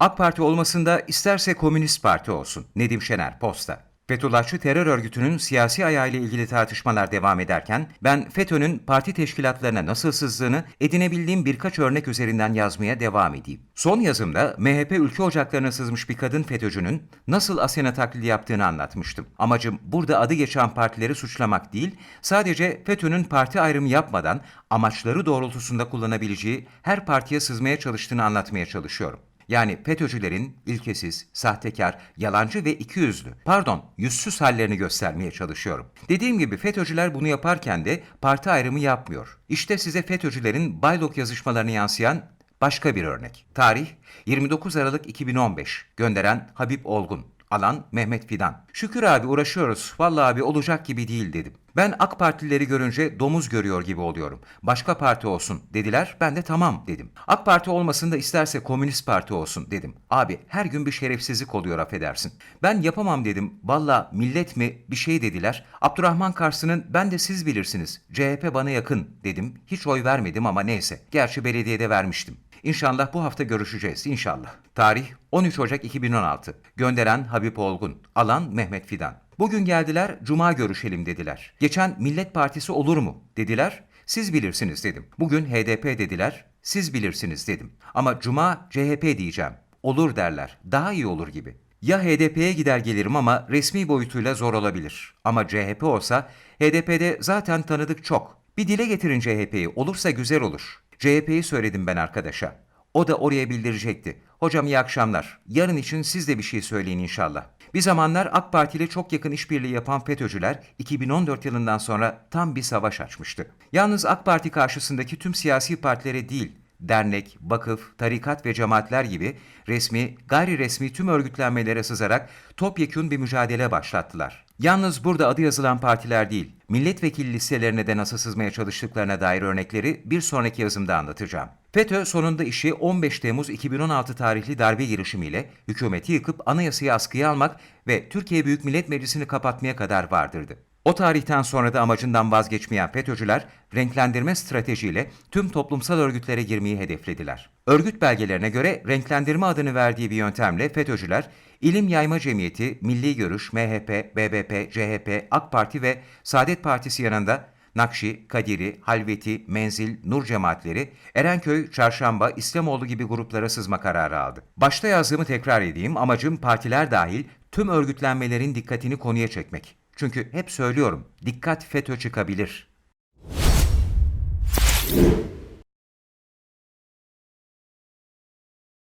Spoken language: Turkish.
AK Parti olmasında isterse Komünist Parti olsun. Nedim Şener, Posta. Fethullahçı terör örgütünün siyasi ayağıyla ilgili tartışmalar devam ederken ben FETÖ'nün parti teşkilatlarına nasıl sızdığını edinebildiğim birkaç örnek üzerinden yazmaya devam edeyim. Son yazımda MHP ülke ocaklarına sızmış bir kadın FETÖ'cünün nasıl Asena taklidi yaptığını anlatmıştım. Amacım burada adı geçen partileri suçlamak değil, sadece FETÖ'nün parti ayrımı yapmadan amaçları doğrultusunda kullanabileceği her partiye sızmaya çalıştığını anlatmaya çalışıyorum. Yani FETÖ'cülerin ilkesiz, sahtekar, yalancı ve ikiyüzlü, pardon yüzsüz hallerini göstermeye çalışıyorum. Dediğim gibi FETÖ'cüler bunu yaparken de parti ayrımı yapmıyor. İşte size FETÖ'cülerin Baylok yazışmalarını yansıyan başka bir örnek. Tarih 29 Aralık 2015. Gönderen Habib Olgun. Alan Mehmet Fidan. Şükür abi uğraşıyoruz. Vallahi abi olacak gibi değil dedim. Ben AK Partilileri görünce domuz görüyor gibi oluyorum. Başka parti olsun dediler. Ben de tamam dedim. AK Parti olmasın da isterse Komünist Parti olsun dedim. Abi her gün bir şerefsizlik oluyor affedersin. Ben yapamam dedim. Valla millet mi bir şey dediler. Abdurrahman Kars'ının ben de siz bilirsiniz. CHP bana yakın dedim. Hiç oy vermedim ama neyse. Gerçi belediyede vermiştim. İnşallah bu hafta görüşeceğiz inşallah. Tarih 13 Ocak 2016. Gönderen Habib Olgun. Alan Mehmet Fidan. Bugün geldiler, cuma görüşelim dediler. Geçen Millet Partisi olur mu dediler. Siz bilirsiniz dedim. Bugün HDP dediler. Siz bilirsiniz dedim. Ama cuma CHP diyeceğim. Olur derler. Daha iyi olur gibi. Ya HDP'ye gider gelirim ama resmi boyutuyla zor olabilir. Ama CHP olsa HDP'de zaten tanıdık çok. Bir dile getirin CHP'yi. Olursa güzel olur. CHP'yi söyledim ben arkadaşa. O da oraya bildirecekti. Hocam iyi akşamlar. Yarın için siz de bir şey söyleyin inşallah. Bir zamanlar AK Parti ile çok yakın işbirliği yapan FETÖ'cüler 2014 yılından sonra tam bir savaş açmıştı. Yalnız AK Parti karşısındaki tüm siyasi partilere değil, dernek, vakıf, tarikat ve cemaatler gibi resmi, gayri resmi tüm örgütlenmelere sızarak topyekün bir mücadele başlattılar. Yalnız burada adı yazılan partiler değil, milletvekili listelerine de nasıl sızmaya çalıştıklarına dair örnekleri bir sonraki yazımda anlatacağım. FETÖ sonunda işi 15 Temmuz 2016 tarihli darbe girişimiyle hükümeti yıkıp anayasayı askıya almak ve Türkiye Büyük Millet Meclisi'ni kapatmaya kadar vardırdı. O tarihten sonra da amacından vazgeçmeyen FETÖ'cüler renklendirme stratejiyle tüm toplumsal örgütlere girmeyi hedeflediler. Örgüt belgelerine göre renklendirme adını verdiği bir yöntemle FETÖ'cüler İlim Yayma Cemiyeti, Milli Görüş, MHP, BBP, CHP, AK Parti ve Saadet Partisi yanında Nakşi, Kadiri, Halveti, Menzil, Nur cemaatleri, Erenköy, Çarşamba, İslamoğlu gibi gruplara sızma kararı aldı. Başta yazdığımı tekrar edeyim, amacım partiler dahil tüm örgütlenmelerin dikkatini konuya çekmek. Çünkü hep söylüyorum, dikkat FETÖ çıkabilir.